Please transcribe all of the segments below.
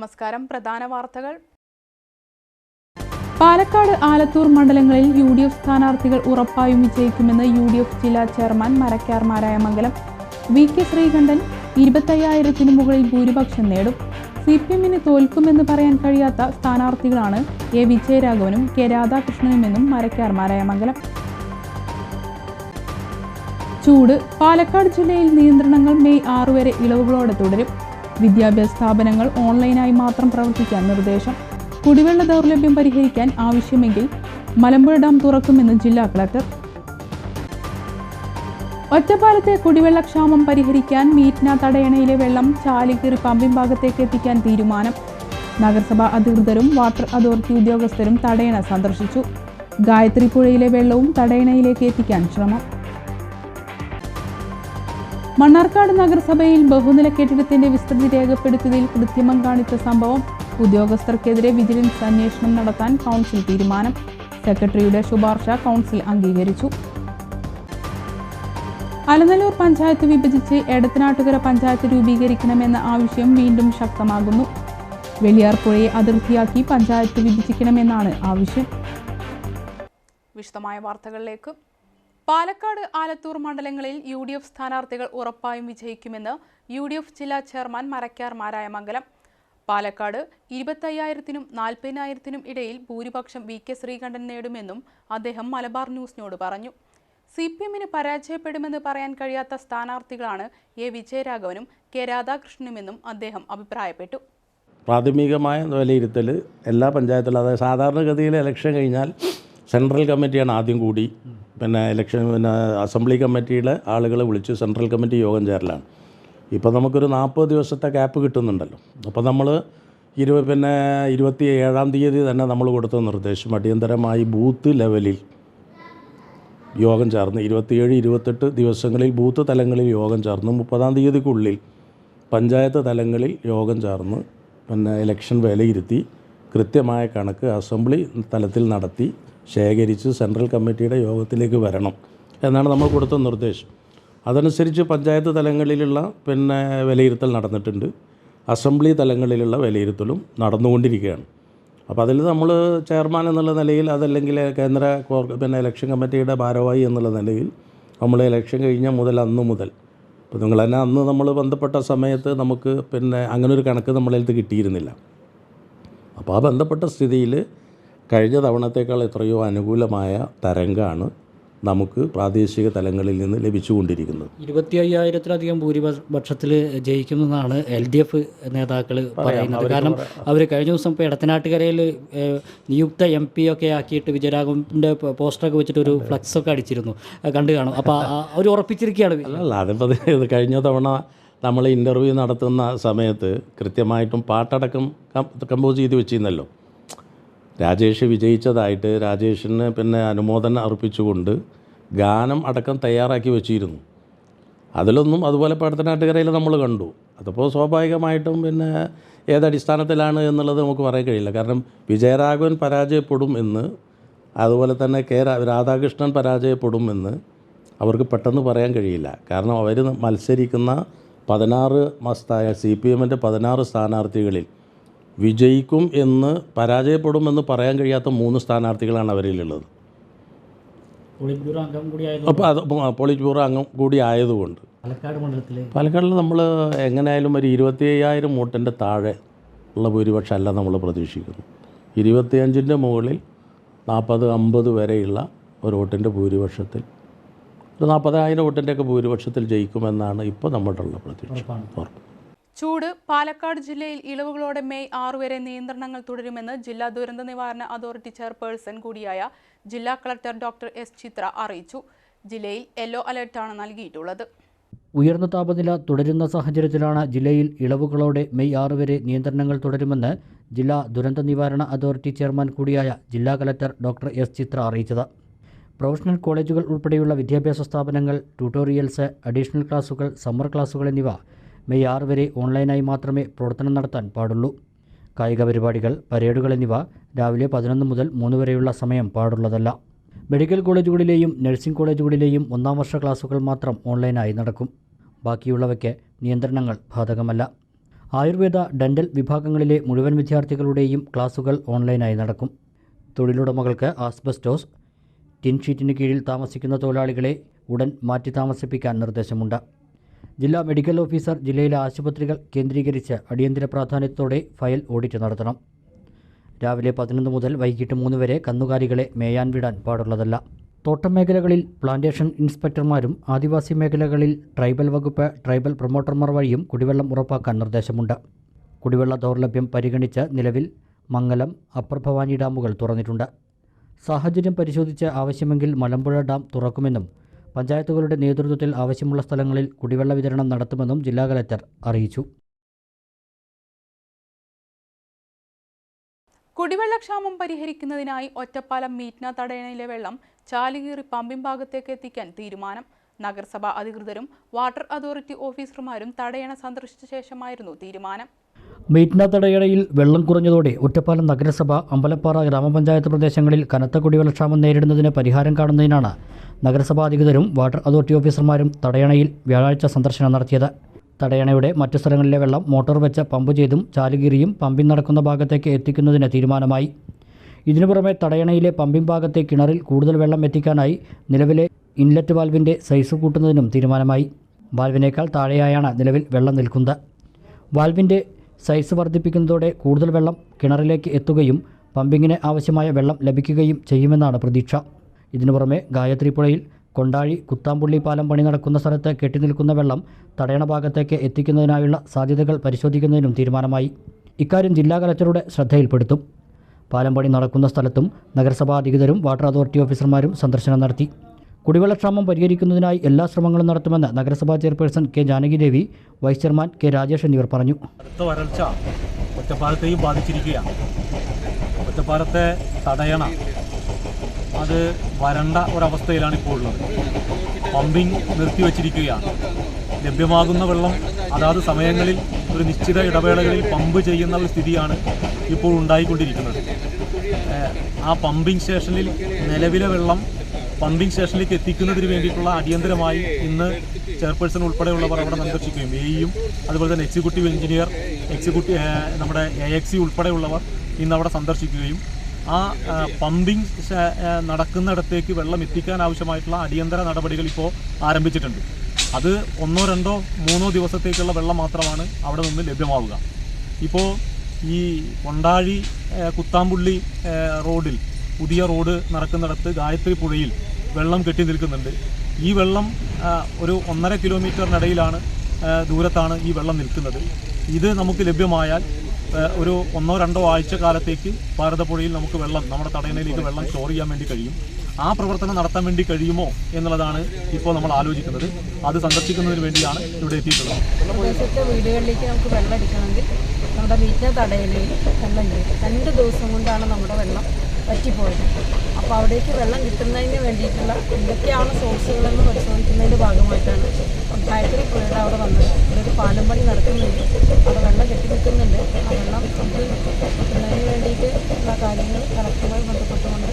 നമസ്കാരം. പ്രധാന വാർത്തകൾ. പാലക്കാട് ആലത്തൂർ മണ്ഡലങ്ങളിൽ യു ഡി എഫ് സ്ഥാനാർത്ഥികൾ ഉറപ്പായും വിജയിക്കുമെന്ന് യു ഡി എഫ് ജില്ലാ chairman Marakkar Marayamangalam. V K Sreekandan ഇരുപത്തയ്യായിരത്തിനു മുകളിൽ ഭൂരിപക്ഷം നേടും. സി പി എമ്മിന് തോൽക്കുമെന്ന് പറയാൻ കഴിയാത്ത സ്ഥാനാർത്ഥികളാണ് എ വിജയരാഘവനും കെ രാധാകൃഷ്ണനുമെന്നും മരക്കാർ മാരായമംഗലം. ചൂട്. പാലക്കാട് ജില്ലയിൽ നിയന്ത്രണങ്ങൾ മെയ് ആറുവരെ ഇളവുകളോടെ തുടരും. വിദ്യാഭ്യാസ സ്ഥാപനങ്ങൾ ഓൺലൈനായി മാത്രം പ്രവർത്തിക്കാൻ നിർദ്ദേശം. കുടിവെള്ള ദൗർലഭ്യം പരിഹരിക്കാൻ ആവശ്യമെങ്കിൽ മലമ്പുഴ ഡാം തുറക്കുമെന്ന് ജില്ലാ കളക്ടർ. ഒറ്റപ്പാലത്തെ കുടിവെള്ളക്ഷാമം പരിഹരിക്കാൻ മീറ്റ്ന തടയണയിലെ വെള്ളം ചാലിക്കീറി പമ്പിംഗ് ഭാഗത്തേക്ക് എത്തിക്കാൻ തീരുമാനം. നഗരസഭാ അധികൃതരും വാട്ടർ അതോറിറ്റി ഉദ്യോഗസ്ഥരും തടയണ സന്ദർശിച്ചു. ഗായത്രി പുഴയിലെ വെള്ളവും തടയണയിലേക്ക് എത്തിക്കാൻ ശ്രമം. മണ്ണാർക്കാട് നഗരസഭയിൽ ബഹുനില കെട്ടിടത്തിന്റെ വിസ്തൃതി രേഖപ്പെടുത്തിയതിൽ കൃത്രിമം കാണിച്ച സംഭവം ഉദ്യോഗസ്ഥർക്കെതിരെ വിജിലൻസ് അന്വേഷണം നടത്താൻ കൗൺസിൽ തീരുമാനം. സെക്രട്ടറിയുടെ ശുപാർശ കൗൺസിൽ അംഗീകരിച്ചു. അലനല്ലൂർ പഞ്ചായത്ത് വിഭജിച്ച് എടത്തനാട്ടുകര പഞ്ചായത്ത് രൂപീകരിക്കണമെന്ന ആവശ്യം വീണ്ടും ശക്തമാകുന്നു. വെളിയാർപ്പുഴയെ അതിർത്തിയാക്കി പഞ്ചായത്ത് വിഭജിക്കണമെന്നാണ് ആവശ്യം. വിശദമായ വാർത്തകളിലേക്ക് പാലക്കാട് ആലത്തൂർ മണ്ഡലങ്ങളിൽ യു ഡി എഫ് സ്ഥാനാർത്ഥികൾ ഉറപ്പായും വിജയിക്കുമെന്ന് യു ഡി എഫ് ജില്ലാ ചെയർമാൻ മരക്കാർ മാരായമംഗലം. പാലക്കാട് ഇരുപത്തയ്യായിരത്തിനും നാൽപ്പതിനായിരത്തിനും ഇടയിൽ ഭൂരിപക്ഷം വി കെ ശ്രീകണ്ഠൻ നേടുമെന്നും അദ്ദേഹം മലബാർ ന്യൂസിനോട് പറഞ്ഞു. സി പി എമ്മിന് പരാജയപ്പെടുമെന്ന് പറയാൻ കഴിയാത്ത സ്ഥാനാർത്ഥികളാണ് എ വിജയരാഘവനും കെ രാധാകൃഷ്ണനുമെന്നും അദ്ദേഹം അഭിപ്രായപ്പെട്ടു. പ്രാഥമികമായ വിലയിരുത്തൽ എല്ലാ പഞ്ചായത്തിലും അതായത് സാധാരണഗതിയിൽ ഇലക്ഷൻ കഴിഞ്ഞാൽ സെൻട്രൽ കമ്മിറ്റിയാണ് ആദ്യം കൂടി. പിന്നെ ഇലക്ഷൻ പിന്നെ അസംബ്ലി കമ്മിറ്റിയുടെ ആളുകളെ വിളിച്ചു സെൻട്രൽ കമ്മിറ്റി യോഗം ചേരലാണ്. ഇപ്പോൾ നമുക്കൊരു നാൽപ്പത് ദിവസത്തെ ഗ്യാപ്പ് കിട്ടുന്നുണ്ടല്ലോ. അപ്പോൾ നമ്മൾ ഇരുപ പിന്നെ ഇരുപത്തി ഏഴാം തീയതി തന്നെ നമ്മൾ കൊടുത്ത നിർദ്ദേശം അടിയന്തരമായി ബൂത്ത് ലെവലിൽ യോഗം ചേർന്ന് ഇരുപത്തിയേഴ് ഇരുപത്തെട്ട് ദിവസങ്ങളിൽ ബൂത്ത് തലങ്ങളിൽ യോഗം ചേർന്ന് മുപ്പതാം തീയതിക്കുള്ളിൽ പഞ്ചായത്ത് തലങ്ങളിൽ യോഗം ചേർന്ന് പിന്നെ ഇലക്ഷൻ വിലയിരുത്തി കൃത്യമായ കണക്ക് അസംബ്ലി തലത്തിൽ നടത്തി ശേഖരിച്ച് സെൻട്രൽ കമ്മിറ്റിയുടെ യോഗത്തിലേക്ക് വരണം എന്നാണ് നമ്മൾ കൊടുത്ത നിർദ്ദേശം. അതനുസരിച്ച് പഞ്ചായത്ത് തലങ്ങളിലുള്ള പിന്നെ വിലയിരുത്തൽ നടന്നിട്ടുണ്ട്. അസംബ്ലി തലങ്ങളിലുള്ള വിലയിരുത്തലും നടന്നുകൊണ്ടിരിക്കുകയാണ്. അപ്പോൾ അതിൽ നമ്മൾ ചെയർമാൻ എന്നുള്ള നിലയിൽ അതല്ലെങ്കിൽ കേന്ദ്ര കോർ പിന്നെ ഇലക്ഷൻ കമ്മിറ്റിയുടെ ഭാരവാഹി എന്നുള്ള നിലയിൽ നമ്മൾ ഇലക്ഷൻ കഴിഞ്ഞ മുതൽ അന്ന് മുതൽ. ഇപ്പോൾ നിങ്ങൾ തന്നെ അന്ന് നമ്മൾ ബന്ധപ്പെട്ട സമയത്ത് നമുക്ക് പിന്നെ അങ്ങനെ ഒരു കണക്ക് നമ്മളെ കിട്ടിയിരുന്നില്ല. അപ്പോൾ ആ ബന്ധപ്പെട്ട സ്ഥിതിയിൽ കഴിഞ്ഞ തവണത്തേക്കാൾ എത്രയോ അനുകൂലമായ തരംഗമാണ് നമുക്ക് പ്രാദേശിക തലങ്ങളിൽ നിന്ന് ലഭിച്ചുകൊണ്ടിരിക്കുന്നത്. ഇരുപത്തി അയ്യായിരത്തിലധികം ഭൂരിപക്ഷത്തിൽ ജയിക്കുന്നതാണ് എൽ ഡി എഫ് നേതാക്കൾ പറയുന്നത്. കാരണം അവർ കഴിഞ്ഞ ദിവസം ഇപ്പോൾ ഇടത്തനാട്ടുകരയിൽ നിയുക്ത എം പി ഒക്കെ ആക്കിയിട്ട് വിജയരാഘവന്റെ പോസ്റ്ററൊക്കെ വെച്ചിട്ട് ഒരു ഫ്ലക്സ് ഒക്കെ അടിച്ചിരുന്നു. കണ്ടു കാണും. അപ്പോൾ അവർ ഉറപ്പിച്ചിരിക്കുകയാണ്. അല്ല അതിപ്പോൾ കഴിഞ്ഞ തവണ നമ്മൾ ഇന്റർവ്യൂ നടത്തുന്ന സമയത്ത് കൃത്യമായിട്ടും പാട്ടടക്കം കമ്പോസ് ചെയ്ത് വെച്ചിരുന്നല്ലോ. രാജേഷ് വിജയിച്ചതായിട്ട് രാജേഷിന് പിന്നെ അനുമോദനം അർപ്പിച്ചുകൊണ്ട് ഗാനം അടക്കം തയ്യാറാക്കി വെച്ചിരുന്നു. അതിലൊന്നും അതുപോലെ പടത്തനാട്ടുകരയിൽ നമ്മൾ കണ്ടു. അതിപ്പോൾ സ്വാഭാവികമായിട്ടും പിന്നെ ഏതടിസ്ഥാനത്തിലാണ് എന്നുള്ളത് നമുക്ക് പറയാൻ കഴിയില്ല. കാരണം വിജയരാഘവൻ പരാജയപ്പെടും എന്ന് അതുപോലെ തന്നെ കെ രാധാകൃഷ്ണൻ പരാജയപ്പെടും എന്ന് അവർക്ക് പെട്ടെന്ന് പറയാൻ കഴിയില്ല. കാരണം അവർ മത്സരിക്കുന്ന പതിനാറ് മസ്തായ സി പി എമ്മിന്റെ പതിനാറ് സ്ഥാനാർത്ഥികളിൽ വിജയിക്കും എന്ന് പരാജയപ്പെടുമെന്ന് പറയാൻ കഴിയാത്ത മൂന്ന് സ്ഥാനാർത്ഥികളാണ് അവരിലുള്ളത്. അപ്പോൾ അത് പോളിറ്റ് ബ്യൂറോ അംഗം കൂടി ആയതുകൊണ്ട്. പാലക്കാട് മണ്ഡലത്തിൽ പാലക്കാടിൽ നമ്മൾ എങ്ങനെയായാലും ഒരു ഇരുപത്തി അയ്യായിരം വോട്ടിന്റെ താഴെ ഉള്ള ഭൂരിപക്ഷം അല്ല നമ്മൾ പ്രതീക്ഷിക്കുന്നു ഇരുപത്തിയഞ്ചിന്റെ മുകളിൽ നാൽപ്പത് അമ്പത് വരെയുള്ള ഒരു വോട്ടിന്റെ ഭൂരിപക്ഷത്തിൽ ഒരു നാൽപ്പതായിരം വോട്ടിന്റെയൊക്കെ ഭൂരിപക്ഷത്തിൽ ജയിക്കുമെന്നാണ് ഇപ്പോൾ നമ്മളുടെ ഉള്ള പ്രതീക്ഷ. ഉറപ്പ്. ചൂട് പാലക്കാട് ജില്ലയിൽ ഇളവുകളോടെ മെയ് ആറ് വരെ നിയന്ത്രണങ്ങൾ തുടരുമെന്ന് ജില്ലാ ദുരന്ത നിവാരണ അതോറിറ്റി ചെയർപേഴ്സൺ കൂടിയായ ജില്ലാ കളക്ടർ ഡോക്ടർ എസ് ചിത്ര അറിയിച്ചു. ജില്ലയിൽ യെല്ലോ അലർട്ടാണ് നൽകിയിട്ടുള്ളത്. ഉയർന്ന താപനില തുടരുന്ന സാഹചര്യത്തിലാണ് ജില്ലയിൽ ഇളവുകളോടെ മെയ് ആറ് വരെ നിയന്ത്രണങ്ങൾ തുടരുമെന്ന് ജില്ലാ ദുരന്ത നിവാരണ അതോറിറ്റി ചെയർമാൻ കൂടിയായ ജില്ലാ കലക്ടർ ഡോക്ടർ എസ് ചിത്ര അറിയിച്ചത്. പ്രൊഫഷണൽ കോളേജുകൾ ഉൾപ്പെടെയുള്ള വിദ്യാഭ്യാസ സ്ഥാപനങ്ങൾ ട്യൂട്ടോറിയൽസ് അഡീഷണൽ ക്ലാസുകൾ സമ്മർ ക്ലാസുകൾ എന്നിവ മെയ് ആറ് വരെ ഓൺലൈനായി മാത്രമേ പ്രവർത്തനം നടത്താൻ പാടുള്ളൂ. കായിക പരിപാടികൾ പരേഡുകൾ എന്നിവ രാവിലെ പതിനൊന്ന് മുതൽ മൂന്ന് വരെയുള്ള സമയം പാടുള്ളതല്ല. മെഡിക്കൽ കോളേജുകളിലെയും നഴ്സിംഗ് കോളേജുകളിലെയും ഒന്നാം വർഷ ക്ലാസുകൾ മാത്രം ഓൺലൈനായി നടക്കും. ബാക്കിയുള്ളവയ്ക്ക് നിയന്ത്രണങ്ങൾ ബാധകമല്ല. ആയുർവേദ ഡെന്റൽ വിഭാഗങ്ങളിലെ മുഴുവൻ വിദ്യാർത്ഥികളുടെയും ക്ലാസുകൾ ഓൺലൈനായി നടക്കും. തൊഴിലുടമകൾക്ക് ആസ്ബസ്റ്റോസ് ടിൻ ഷീറ്റിന് കീഴിൽ താമസിക്കുന്ന തൊഴിലാളികളെ ഉടൻ മാറ്റി താമസിപ്പിക്കാൻ നിർദ്ദേശമുണ്ട്. ജില്ലാ മെഡിക്കൽ ഓഫീസർ ജില്ലയിലെ ആശുപത്രികൾ കേന്ദ്രീകരിച്ച് അടിയന്തര പ്രാധാന്യത്തോടെ ഫയൽ ഓഡിറ്റ് നടത്തണം. രാവിലെ പതിനൊന്ന് മുതൽ വൈകിട്ട് മൂന്ന് വരെ കന്നുകാലികളെ മേയാൻ വിടാൻ പാടുള്ളതല്ല. തോട്ടം മേഖലകളിൽ പ്ലാന്റേഷൻ ഇൻസ്പെക്ടർമാരും ആദിവാസി മേഖലകളിൽ ട്രൈബൽ വകുപ്പ് ട്രൈബൽ പ്രൊമോട്ടർമാർ വഴിയും കുടിവെള്ളം ഉറപ്പാക്കാൻ നിർദ്ദേശമുണ്ട്. കുടിവെള്ള ദൗർലഭ്യം പരിഗണിച്ച് നിലവിൽ മംഗലം അപ്പർ ഭവാനി ഡാമുകൾ തുറന്നിട്ടുണ്ട്. സാഹചര്യം പരിശോധിച്ച് ആവശ്യമെങ്കിൽ മലമ്പുഴ ഡാം തുറക്കുമെന്നും പഞ്ചായത്തുകളുടെ നേതൃത്വത്തിൽ ആവശ്യമുള്ള സ്ഥലങ്ങളിൽ കുടിവെള്ള വിതരണം നടത്തുമെന്നും ജില്ലാ കലക്ടർ അറിയിച്ചു. കുടിവെള്ളക്ഷാമം പരിഹരിക്കുന്നതിനായി ഒറ്റപ്പാലം മീറ്റ്ന തടയണയിലെ വെള്ളം ചാലുകീറി പമ്പിംഗ് ഭാഗത്തേക്ക് എത്തിക്കാൻ തീരുമാനം. നഗരസഭാ അധികൃതരും വാട്ടർ അതോറിറ്റി ഓഫീസർമാരും തടയണ സന്ദർശിച്ച ശേഷമായിരുന്നു തീരുമാനം. മീറ്റ്ന വെള്ളം കുറഞ്ഞതോടെ ഒറ്റപ്പാലം നഗരസഭ അമ്പലപ്പാറ ഗ്രാമപഞ്ചായത്ത് പ്രദേശങ്ങളിൽ കനത്ത കുടിവെള്ളക്ഷാമം നേരിടുന്നതിന് പരിഹാരം കാണുന്നതിനാണ് നഗരസഭാ അധികൃതരും വാട്ടർ അതോറിറ്റി ഓഫീസർമാരും തടയണയിൽ വ്യാഴാഴ്ച സന്ദർശനം നടത്തിയത്. തടയണയുടെ മറ്റു സ്ഥലങ്ങളിലെ വെള്ളം മോട്ടോർ വെച്ച് പമ്പ് ചെയ്തും ചാലുകീറിയും പമ്പിംഗ് നടക്കുന്ന ഭാഗത്തേക്ക് എത്തിക്കുന്നതിന് തീരുമാനമായി. ഇതിനു പുറമെ തടയണയിലെ പമ്പിംഗ് ഭാഗത്തെ കിണറിൽ കൂടുതൽ വെള്ളം എത്തിക്കാനായി നിലവിലെ ഇൻലെറ്റ് വാൽവിന്റെ സൈസ് കൂട്ടുന്നതിനും തീരുമാനമായി. വാൽവിനേക്കാൾ താഴെയായാണ് നിലവിൽ വെള്ളം നിൽക്കുന്നത്. വാൽവിന്റെ സൈസ് വർദ്ധിപ്പിക്കുന്നതോടെ കൂടുതൽ വെള്ളം കിണറിലേക്ക് എത്തുകയും പമ്പിങ്ങിന് ആവശ്യമായ വെള്ളം ലഭിക്കുകയും ചെയ്യുമെന്നാണ് പ്രതീക്ഷ. ഇതിനു പുറമെ ഗായത്രി പുഴയിൽ കൊണ്ടാഴി കുത്താമ്പുള്ളി പാലം പണി നടക്കുന്ന സ്ഥലത്ത് കെട്ടിനിൽക്കുന്ന വെള്ളം തടയണ ഭാഗത്തേക്ക് എത്തിക്കുന്നതിനായുള്ള സാധ്യതകൾ പരിശോധിക്കുന്നതിനും തീരുമാനമായി. ഇക്കാര്യം ജില്ലാ കലക്ടറുടെ ശ്രദ്ധയിൽപ്പെടുത്തും. പാലം പണി നടക്കുന്ന സ്ഥലത്തും നഗരസഭാ അധികൃതരും വാട്ടർ അതോറിറ്റി ഓഫീസർമാരും സന്ദർശനം നടത്തി. കുടിവെള്ളക്ഷാമം പരിഹരിക്കുന്നതിനായി എല്ലാ ശ്രമങ്ങളും നടത്തുമെന്ന് നഗരസഭാ chairperson K Janaki Devi vice chairman K Rajesh എന്നിവർ പറഞ്ഞു. അടുത്ത വരൾച്ച ഒറ്റപ്പാലത്തെയും ബാധിച്ചിരിക്കുകയാണ്. ഒറ്റപ്പാലത്തെ തടയണ അത് വരണ്ട ഒരവസ്ഥയിലാണ് ഇപ്പോൾ ഉള്ളത്. പമ്പിംഗ് നിർത്തിവച്ചിരിക്കുകയാണ്. ലഭ്യമാകുന്ന വെള്ളം അതാത് സമയങ്ങളിൽ ഒരു നിശ്ചിത ഇടവേളകളിൽ പമ്പ് ചെയ്യുന്ന ഒരു സ്ഥിതിയാണ് ഇപ്പോൾ ഉണ്ടായിക്കൊണ്ടിരിക്കുന്നത്. ആ പമ്പിംഗ് സ്റ്റേഷനിൽ നിലവിലെ വെള്ളം പമ്പിംഗ് സ്റ്റേഷനിലേക്ക് എത്തിക്കുന്നതിന് വേണ്ടിയിട്ടുള്ള അടിയന്തരമായി ഇന്ന് ചെയർപേഴ്സൺ ഉൾപ്പെടെയുള്ളവർ അവിടെ സന്ദർശിക്കുകയും എയും അതുപോലെ തന്നെ എക്സിക്യൂട്ടീവ് എഞ്ചിനീയർ എക്സിക്യൂട്ടീവ് നമ്മുടെ എ എക്സി ഉൾപ്പെടെയുള്ളവർ ഇന്ന് അവിടെ സന്ദർശിക്കുകയും ആ പമ്പിംഗ് നടക്കുന്നിടത്തേക്ക് വെള്ളം എത്തിക്കാൻ ആവശ്യമായിട്ടുള്ള അടിയന്തര നടപടികൾ ഇപ്പോൾ ആരംഭിച്ചിട്ടുണ്ട്. അത് ഒന്നോ രണ്ടോ മൂന്നോ ദിവസത്തേക്കുള്ള വെള്ളം മാത്രമാണ് അവിടെ നിന്ന് ലഭ്യമാവുക. ഇപ്പോൾ ഈ കൊണ്ടാഴി കുത്താമ്പുള്ളി റോഡിൽ പുതിയ റോഡ് നടക്കുന്നിടത്ത് ഗായത്രി പുഴയിൽ വെള്ളം കെട്ടി നിൽക്കുന്നുണ്ട്. ഈ വെള്ളം ഒരു ഒന്നര കിലോമീറ്ററിനിടയിലാണ് ദൂരത്താണ് ഈ വെള്ളം നിൽക്കുന്നത്. ഇത് നമുക്ക് ലഭ്യമായാൽ ഒരു ഒന്നോ രണ്ടോ ആഴ്ച കാലത്തേക്ക് ഭാരതപ്പുഴയിൽ നമുക്ക് വെള്ളം നമ്മുടെ തടയണയിലേക്ക് വെള്ളം സ്റ്റോർ ചെയ്യാൻ വേണ്ടി കഴിയും. ആ പ്രവർത്തനം നടത്താൻ വേണ്ടി കഴിയുമോ എന്നുള്ളതാണ് ഇപ്പോൾ നമ്മൾ ആലോചിക്കുന്നത്. അത് സന്ദർശിക്കുന്നതിന് വേണ്ടിയാണ് ഇവിടെ എത്തിയിട്ടുള്ളത്. വീടുകളിലേക്ക് നമുക്ക് വെള്ളം അടിക്കണമെങ്കിൽ നമ്മുടെ വീട്ടിലെ തടയണയിൽ വെള്ളം രണ്ട് ദിവസം കൊണ്ടാണ് നമ്മുടെ വെള്ളം വറ്റിപ്പോയത്. അപ്പോൾ അവിടേക്ക് വെള്ളം കിട്ടുന്നതിന് വേണ്ടിയിട്ടുള്ള എന്തൊക്കെയാണ് സോഴ്സുകളെന്ന് പരിശോധിക്കുന്നതിന്റെ ഭാഗമായിട്ടാണ് ഗായത്രി പുഴയുടെ അവിടെ വന്നത്. ഇവിടെ ഒരു പാലം പണി നടക്കുന്നുണ്ട്. അവിടെ വെള്ളം കെട്ടി നിൽക്കുന്നുണ്ട്. ആ വെള്ളം കിട്ടുന്നതിന് വേണ്ടിയിട്ടുള്ള കാര്യങ്ങൾ കറക്റ്റുമായി ബന്ധപ്പെട്ടുകൊണ്ട്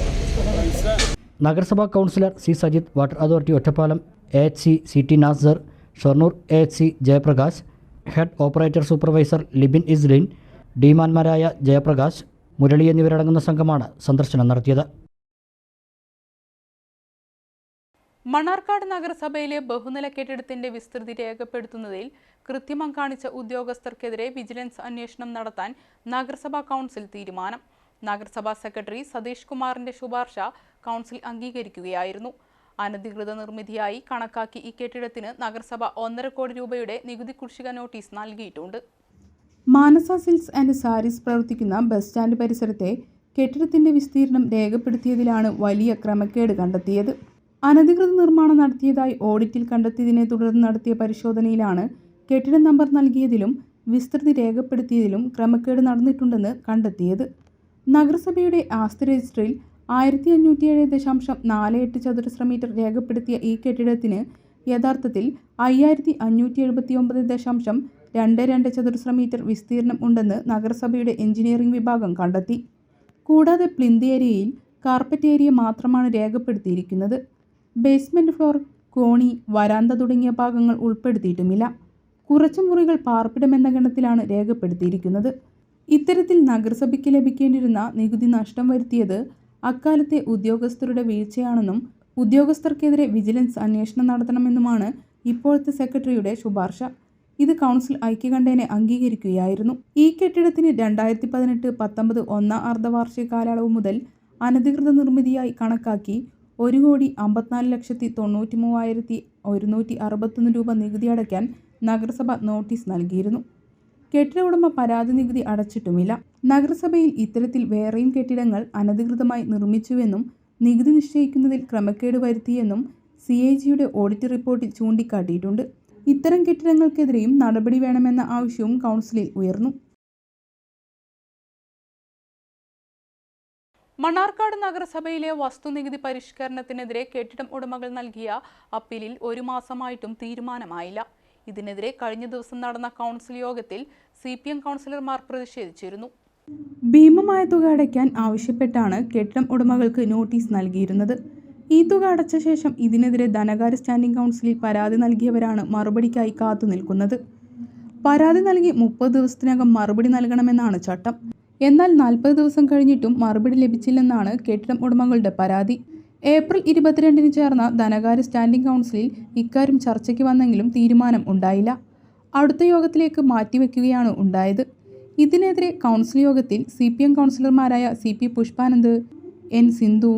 നഗരസഭാ councillor C Sajith water authority Ottapalam A H C C T Nasser Shoranur A H C Jayaprakash head operator supervisor Libin Islin ഡിമാൻമാരായ Jayaprakash Murali എന്നിവരടങ്ങുന്ന സംഘമാണ് സന്ദർശനം നടത്തിയത്. മണ്ണാർക്കാട് നഗരസഭയിലെ ബഹുനില കെട്ടിടത്തിന്റെ വിസ്തൃതി രേഖപ്പെടുത്തുന്നതിൽ കൃത്രിമം കാണിച്ച ഉദ്യോഗസ്ഥർക്കെതിരെ വിജിലൻസ് അന്വേഷണം നടത്താൻ നഗരസഭാ കൗൺസിൽ തീരുമാനം. നഗരസഭാ സെക്രട്ടറി സതീഷ് കുമാറിന്റെ ശുപാർശ കൗൺസിൽ അംഗീകരിക്കുകയായിരുന്നു. അനധികൃത നിർമ്മിതിയായി കണക്കാക്കി ഈ കെട്ടിടത്തിന് നഗരസഭ ഒന്നര കോടി രൂപയുടെ നികുതി കുടിശ്ശിക നോട്ടീസ് നൽകിയിട്ടുണ്ട്. മാനസ സിൽസ് ആൻഡ് സാരീസ് പ്രവർത്തിക്കുന്ന ബസ് സ്റ്റാൻഡ് പരിസരത്തെ കെട്ടിടത്തിന്റെ വിസ്തീർണം രേഖപ്പെടുത്തിയതിലാണ് വലിയ ക്രമക്കേട് കണ്ടെത്തിയത്. അനധികൃത നിർമ്മാണം നടത്തിയതായി ഓഡിറ്റിൽ കണ്ടെത്തിയതിനെ തുടർന്ന് നടത്തിയ പരിശോധനയിലാണ് കെട്ടിട നമ്പർ നൽകിയതിലും വിസ്തൃതി രേഖപ്പെടുത്തിയതിലും ക്രമക്കേട് നടന്നിട്ടുണ്ടെന്ന് കണ്ടെത്തിയത്. നഗരസഭയുടെ ആസ്തി രജിസ്റ്ററിൽ ആയിരത്തി അഞ്ഞൂറ്റി ഏഴ് ദശാംശം നാല് എട്ട് ചതുരശ്ര മീറ്റർ രേഖപ്പെടുത്തിയ ഈ കെട്ടിടത്തിന് യഥാർത്ഥത്തിൽ അയ്യായിരത്തി അഞ്ഞൂറ്റി എഴുപത്തി ഒമ്പത് ദശാംശം രണ്ട് രണ്ട് ചതുരശ്ര മീറ്റർ വിസ്തീർണം ഉണ്ടെന്ന് നഗരസഭയുടെ എഞ്ചിനീയറിംഗ് വിഭാഗം കണ്ടെത്തി. കൂടാതെ പ്ലിന്ത് ഏരിയയിൽ കാർപ്പറ്റ് ഏരിയ മാത്രമാണ് രേഖപ്പെടുത്തിയിരിക്കുന്നത്. ബേസ്മെന്റ് ഫ്ലോർ കോണി വരാന്ത തുടങ്ങിയ ഭാഗങ്ങൾ ഉൾപ്പെടുത്തിയിട്ടുമില്ല. കുറച്ച് മുറികൾ പാർപ്പിടമെന്ന ഗണത്തിലാണ് രേഖപ്പെടുത്തിയിരിക്കുന്നത്. ഇത്തരത്തിൽ നഗരസഭയ്ക്ക് ലഭിക്കേണ്ടിയിരുന്ന നികുതി നഷ്ടം വരുത്തിയത് അക്കാലത്തെ ഉദ്യോഗസ്ഥരുടെ വീഴ്ചയാണെന്നും ഉദ്യോഗസ്ഥർക്കെതിരെ വിജിലൻസ് അന്വേഷണം നടത്തണമെന്നുമാണ് ഇപ്പോഴത്തെ സെക്രട്ടറിയുടെ ശുപാർശ. ഇത് കൗൺസിൽ ഐക്യകണ്ഠേനെ അംഗീകരിക്കുകയായിരുന്നു. ഈ കെട്ടിടത്തിന് രണ്ടായിരത്തി പതിനെട്ട് പത്തൊമ്പത് ഒന്നാം അർദ്ധവാർഷിക കാലയളവ് മുതൽ അനധികൃത നിർമ്മിതിയായി കണക്കാക്കി ഒരു കോടി അമ്പത്തിനാല് ലക്ഷത്തി തൊണ്ണൂറ്റി മൂവായിരത്തി ഒരുന്നൂറ്റി അറുപത്തൊന്ന് രൂപ നികുതി അടയ്ക്കാൻ നഗരസഭ നോട്ടീസ് നൽകിയിരുന്നു. കെട്ടിട ഉടമ പരാതി നികുതി അടച്ചിട്ടുമില്ല. നഗരസഭയിൽ ഇത്തരത്തിൽ വേറെയും കെട്ടിടങ്ങൾ അനധികൃതമായി നിർമ്മിച്ചുവെന്നും നികുതി നിശ്ചയിക്കുന്നതിൽ ക്രമക്കേട് വരുത്തിയെന്നും സി എ ജിയുടെ ഓഡിറ്റ് റിപ്പോർട്ടിൽ ചൂണ്ടിക്കാട്ടിയിട്ടുണ്ട്. ഇത്തരം കെട്ടിടങ്ങൾക്കെതിരെയും നടപടി വേണമെന്ന ആവശ്യവും കൗൺസിലിൽ ഉയർന്നു. മണ്ണാർക്കാട് നഗരസഭയിലെ വസ്തുനികുതി പരിഷ്കരണത്തിനെതിരെ കെട്ടിടം ഉടമകൾ നൽകിയ അപ്പീലിൽ ഒരു മാസമായിട്ടും തീരുമാനമായില്ല. ഇതിനെതിരെ കഴിഞ്ഞ ദിവസം നടന്ന കൗൺസിൽ യോഗത്തിൽ സി പി എം കൗൺസിലർമാർ പ്രതിഷേധിച്ചിരുന്നു. ഭീമമായ തുക അടയ്ക്കാൻ ആവശ്യപ്പെട്ടാണ് കെട്ടിടം ഉടമകൾക്ക് നോട്ടീസ് നൽകിയിരുന്നത്. ഈ തുക അടച്ച ശേഷം ഇതിനെതിരെ ധനകാര്യ സ്റ്റാൻഡിംഗ് കൗൺസിലിൽ പരാതി നൽകിയവരാണ് മറുപടിക്കായി കാത്തുനിൽക്കുന്നത്. പരാതി നൽകി മുപ്പത് ദിവസത്തിനകം മറുപടി നൽകണമെന്നാണ് ചട്ടം. എന്നാൽ നാൽപ്പത് ദിവസം കഴിഞ്ഞിട്ടും മറുപടി ലഭിച്ചില്ലെന്നാണ് കെട്ടിടം ഉടമകളുടെ പരാതി. ഏപ്രിൽ ഇരുപത്തിരണ്ടിന് ചേർന്ന ധനകാര്യ സ്റ്റാൻഡിംഗ് കൗൺസിലിൽ ഇക്കാര്യം ചർച്ചയ്ക്ക് വന്നെങ്കിലും തീരുമാനം ഉണ്ടായില്ല. അടുത്ത യോഗത്തിലേക്ക് മാറ്റിവെക്കുകയാണ് ഉണ്ടായത്. ഇതിനെതിരെ കൗൺസിൽ യോഗത്തിൽ സി പി എം കൗൺസിലർമാരായ C P Pushpanand N Sindhu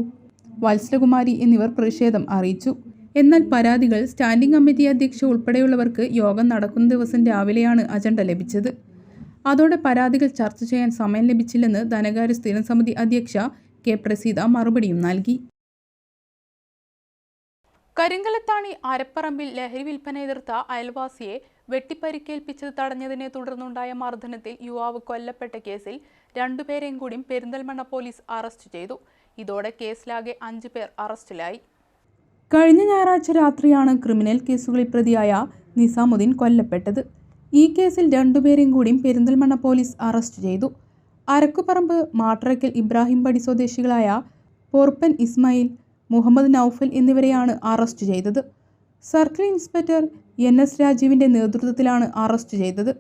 Vatsalakumari എന്നിവർ പ്രതിഷേധം അറിയിച്ചു. എന്നാൽ പരാതികൾ സ്റ്റാൻഡിംഗ് കമ്മിറ്റി അധ്യക്ഷ ഉൾപ്പെടെയുള്ളവർക്ക് യോഗം നടക്കുന്ന ദിവസം രാവിലെയാണ് അജണ്ട ലഭിച്ചത്. അതോടെ പരാതികൾ ചർച്ച ചെയ്യാൻ സമയം ലഭിച്ചില്ലെന്ന് ധനകാര്യ സ്ഥിരം സമിതി അധ്യക്ഷ കെ പ്രസീത മറുപടിയും നൽകി. കരിങ്കലത്താണി അരപ്പറമ്പിൽ ലഹരി വിൽപ്പന എതിർത്ത അയൽവാസിയെ വെട്ടിപ്പരിക്കേൽപ്പിച്ചത് തടഞ്ഞതിനെ തുടർന്നുണ്ടായ മർദ്ദനത്തിൽ യുവാവ് കൊല്ലപ്പെട്ട കേസിൽ രണ്ടുപേരെയും കൂടി പെരിന്തൽമണ്ണ പോലീസ് അറസ്റ്റ് ചെയ്തു. ഇതോടെ കേസിലാകെ അഞ്ചു പേർ അറസ്റ്റിലായി. കഴിഞ്ഞ ഞായറാഴ്ച രാത്രിയാണ് ക്രിമിനൽ കേസുകളിൽ പ്രതിയായ നിസാമുദ്ദീൻ കൊല്ലപ്പെട്ടത്. ഈ കേസിൽ രണ്ടുപേരെയും കൂടി പെരിന്തൽമണ്ണ പോലീസ് അറസ്റ്റ് ചെയ്തു. അരക്കുപറമ്പ് മാട്ടറയ്ക്കൽ ഇബ്രാഹിം പടി സ്വദേശികളായ പോർപ്പൻ ഇസ്മായിൽ മുഹമ്മദ് നൌഫൽ എന്നിവരെയാണ് അറസ്റ്റ് ചെയ്തത്. സർക്കിൾ ഇൻസ്പെക്ടർ എൻ എസ് രാജീവിന്റെ നേതൃത്വത്തിലാണ് അറസ്റ്റ് ചെയ്തത്.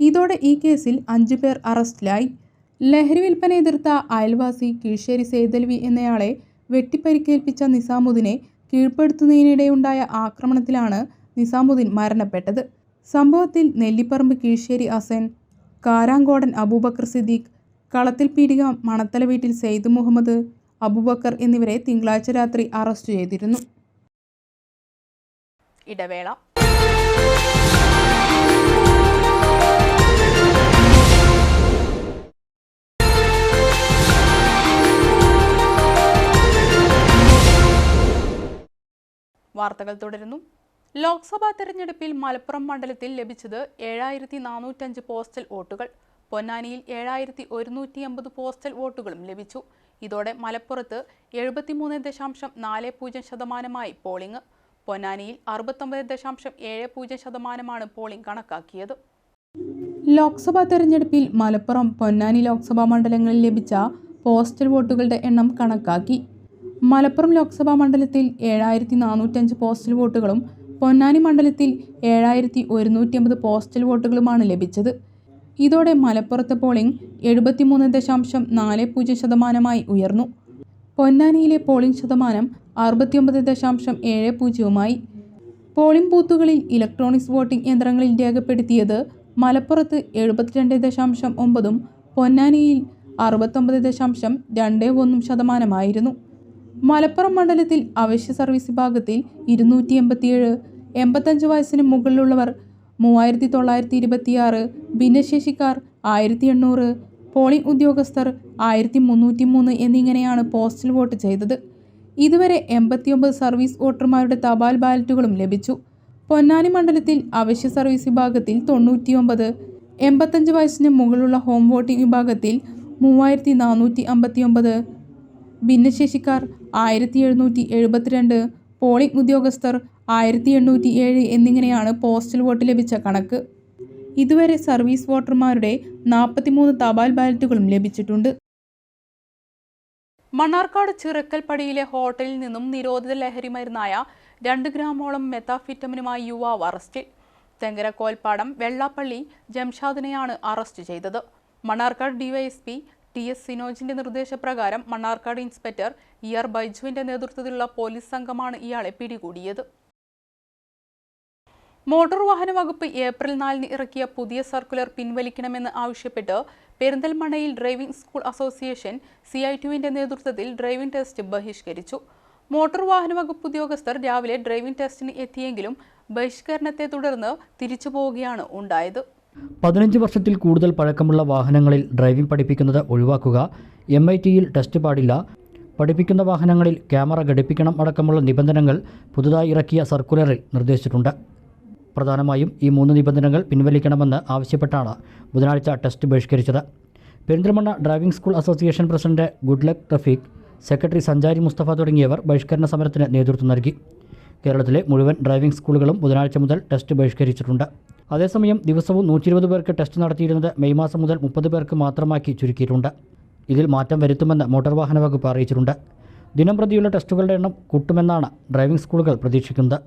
ഇതോടെ ഈ കേസിൽ അഞ്ചു പേർ അറസ്റ്റിലായി. ലഹരി വിൽപ്പന എതിർത്ത അയൽവാസി കീഴ്ശ്ശേരി സേതൽവി എന്നയാളെ വെട്ടിപ്പരിക്കേൽപ്പിച്ച നിസാമുദ്ദീനെ കീഴ്പ്പെടുത്തുന്നതിനിടെയുണ്ടായ ആക്രമണത്തിലാണ് നിസാമുദ്ദീൻ മരണപ്പെട്ടത്. സംഭവത്തിൽ നെല്ലിപ്പറമ്പ് കീഴ്ശ്ശേരി അസൻ കാരാങ്കോടൻ അബൂബക്കർ സിദ്ദീഖ് കളത്തിൽ പീടിക മണത്തല വീട്ടിൽ സെയ്ദ് മുഹമ്മദ് അബൂബക്കർ എന്നിവരെ തിങ്കളാഴ്ച രാത്രി അറസ്റ്റ് ചെയ്തിരുന്നു. ഇടവേള. വാർത്തകൾ തുടരുന്നു. ലോക്സഭാ തെരഞ്ഞെടുപ്പിൽ മലപ്പുറം മണ്ഡലത്തിൽ ലഭിച്ചത് ഏഴായിരത്തി നാനൂറ്റഞ്ച് പോസ്റ്റൽ വോട്ടുകൾ. പൊന്നാനിയിൽ ഏഴായിരത്തി ഒരുന്നൂറ്റി അമ്പത് പോസ്റ്റൽ വോട്ടുകളും ലഭിച്ചു. ഇതോടെ മലപ്പുറത്ത് എഴുപത്തിമൂന്ന് ദശാംശം നാല് പൂജ്യം ശതമാനമായി പോളിംഗ്. പൊന്നാനിയിൽ അറുപത്തൊമ്പത് ദശാംശം ഏഴ് പൂജ്യം ശതമാനമാണ് പോളിംഗ് കണക്കാക്കിയത്. ലോക്സഭാ തെരഞ്ഞെടുപ്പിൽ മലപ്പുറം പൊന്നാനി ലോക്സഭാ മണ്ഡലങ്ങളിൽ ലഭിച്ച പോസ്റ്റൽ വോട്ടുകളുടെ എണ്ണം കണക്കാക്കി. മലപ്പുറം ലോക്സഭാ മണ്ഡലത്തിൽ ഏഴായിരത്തി നാനൂറ്റഞ്ച് പോസ്റ്റൽ വോട്ടുകളും പൊന്നാനി മണ്ഡലത്തിൽ ഏഴായിരത്തി ഒരുന്നൂറ്റി അമ്പത് പോസ്റ്റൽ വോട്ടുകളുമാണ് ലഭിച്ചത്. ഇതോടെ മലപ്പുറത്തെ പോളിംഗ് എഴുപത്തിമൂന്ന് ദശാംശം നാല് പൂജ്യം ശതമാനമായി ഉയർന്നു. പൊന്നാനിയിലെ പോളിംഗ് ശതമാനം അറുപത്തിയൊമ്പത് ദശാംശം ഏഴ് പൂജ്യവുമായി. പോളിംഗ് ബൂത്തുകളിൽ ഇലക്ട്രോണിക്സ് വോട്ടിംഗ് യന്ത്രങ്ങളിൽ രേഖപ്പെടുത്തിയത് മലപ്പുറത്ത് എഴുപത്തിരണ്ട് ദശാംശം ഒമ്പതും പൊന്നാനിയിൽ അറുപത്തൊമ്പത് ദശാംശം രണ്ട് ഒന്നും ശതമാനമായിരുന്നു. മലപ്പുറം മണ്ഡലത്തിൽ അവശ്യ സർവീസ് വിഭാഗത്തിൽ ഇരുന്നൂറ്റി എൺപത്തിയേഴ് എൺപത്തഞ്ച് വയസ്സിന് മുകളിലുള്ളവർ മൂവായിരത്തി തൊള്ളായിരത്തി ഇരുപത്തിയാറ് ഭിന്നശേഷിക്കാർ ആയിരത്തി എണ്ണൂറ് പോളിംഗ് ഉദ്യോഗസ്ഥർ ആയിരത്തി മുന്നൂറ്റി മൂന്ന് എന്നിങ്ങനെയാണ് പോസ്റ്റൽ വോട്ട് ചെയ്തത്. ഇതുവരെ എൺപത്തിയൊമ്പത് സർവീസ് വോട്ടർമാരുടെ തപാൽ ബാലറ്റുകളും ലഭിച്ചു. പൊന്നാനി മണ്ഡലത്തിൽ അവശ്യ സർവീസ് വിഭാഗത്തിൽ തൊണ്ണൂറ്റിയൊമ്പത് എൺപത്തഞ്ച് വയസ്സിന് മുകളിലുള്ള ഹോം വോട്ടിംഗ് വിഭാഗത്തിൽ മൂവായിരത്തി നാനൂറ്റി അമ്പത്തിയൊമ്പത് ഭിന്നശേഷിക്കാർ ആയിരത്തി എഴുന്നൂറ്റി എഴുപത്തിരണ്ട് പോളിംഗ് ഉദ്യോഗസ്ഥർ ആയിരത്തി എണ്ണൂറ്റി ഏഴ് എന്നിങ്ങനെയാണ് പോസ്റ്റൽ വോട്ട് ലഭിച്ച കണക്ക്. ഇതുവരെ സർവീസ് വോട്ടർമാരുടെ നാൽപ്പത്തിമൂന്ന് തപാൽ ബാലറ്റുകളും ലഭിച്ചിട്ടുണ്ട്. മണ്ണാർക്കാട് ചിറക്കൽപ്പടിയിലെ ഹോട്ടലിൽ നിന്നും നിരോധിത ലഹരി മരുന്നായ രണ്ട് ഗ്രാമോളം മെത്താഫിറ്റമിനുമായി യുവാവ് അറസ്റ്റിൽ. തെങ്കര കോൽപ്പാടം വെള്ളാപ്പള്ളി ജംഷാദിനെയാണ് അറസ്റ്റ് ചെയ്തത്. മണ്ണാർക്കാട് ഡിവൈഎസ്പി ടി എസ് സിനോജിന്റെ നിർദ്ദേശപ്രകാരം മണ്ണാർക്കാട് ഇൻസ്പെക്ടർ ഇ ആർ ബൈജുവിന്റെ നേതൃത്വത്തിലുള്ള പോലീസ് സംഘമാണ് ഇയാളെ പിടികൂടിയത്. മോട്ടോർ വാഹന വകുപ്പ് ഏപ്രിൽ നാലിന് ഇറക്കിയ പുതിയ സർക്കുലർ പിൻവലിക്കണമെന്ന് ആവശ്യപ്പെട്ട് പെരിന്തൽമണ്ണയിൽ driving school association C I ടുവിന്റെ നേതൃത്വത്തിൽ ഡ്രൈവിംഗ് ടെസ്റ്റ് ബഹിഷ്കരിച്ചു. മോട്ടോർ വാഹന വകുപ്പ് ഉദ്യോഗസ്ഥർ രാവിലെ ഡ്രൈവിംഗ് ടെസ്റ്റിന് എത്തിയെങ്കിലും ബഹിഷ്കരണത്തെ തുടർന്ന് തിരിച്ചു പോവുകയാണ് ഉണ്ടായത്. പതിനഞ്ച് വർഷത്തിൽ കൂടുതൽ പഴക്കമുള്ള വാഹനങ്ങളിൽ ഡ്രൈവിംഗ് പഠിപ്പിക്കുന്നത് ഒഴിവാക്കുക എം ഐ ടിയിൽ ടെസ്റ്റ് പാടില്ല പഠിപ്പിക്കുന്ന വാഹനങ്ങളിൽ ക്യാമറ ഘടിപ്പിക്കണം അടക്കമുള്ള നിബന്ധനകൾ പുതുതായി ഇറക്കിയ സർക്കുലറിൽ നിർദ്ദേശിച്ചിട്ടുണ്ട്. പ്രധാനമായും ഈ മൂന്ന് നിബന്ധനകൾ പിൻവലിക്കണമെന്ന് ആവശ്യപ്പെട്ടാണ് ബുധനാഴ്ച test ബഹിഷ്കരിച്ചത്. Perinthalmanna driving school association president good luck Rafeeq secretary Sanchari Mustafa തുടങ്ങിയവർ ബഹിഷ്കരണ സമരത്തിന് നേതൃത്വം നൽകി. കേരളത്തിലെ മുഴുവൻ ഡ്രൈവിംഗ് സ്കൂളുകളും ബുധനാഴ്ച മുതൽ ടെസ്റ്റ് ബഹിഷ്കരിച്ചിട്ടുണ്ട്. അതേസമയം ദിവസവും നൂറ്റി ഇരുപത് പേർക്ക് ടെസ്റ്റ് നടത്തിയിരുന്നത് മെയ് മാസം മുതൽ മുപ്പത് പേർക്ക് മാത്രമാക്കി ചുരുക്കിയിട്ടുണ്ട്. ഇതിൽ മാറ്റം വരുത്തുമെന്ന് മോട്ടോർ വാഹന വകുപ്പ് അറിയിച്ചിട്ടുണ്ട്. ദിനം പ്രതിയുള്ള ടെസ്റ്റുകളുടെ എണ്ണം കൂട്ടുമെന്നാണ് ഡ്രൈവിംഗ് സ്കൂളുകൾ പ്രതീക്ഷിക്കുന്നത്.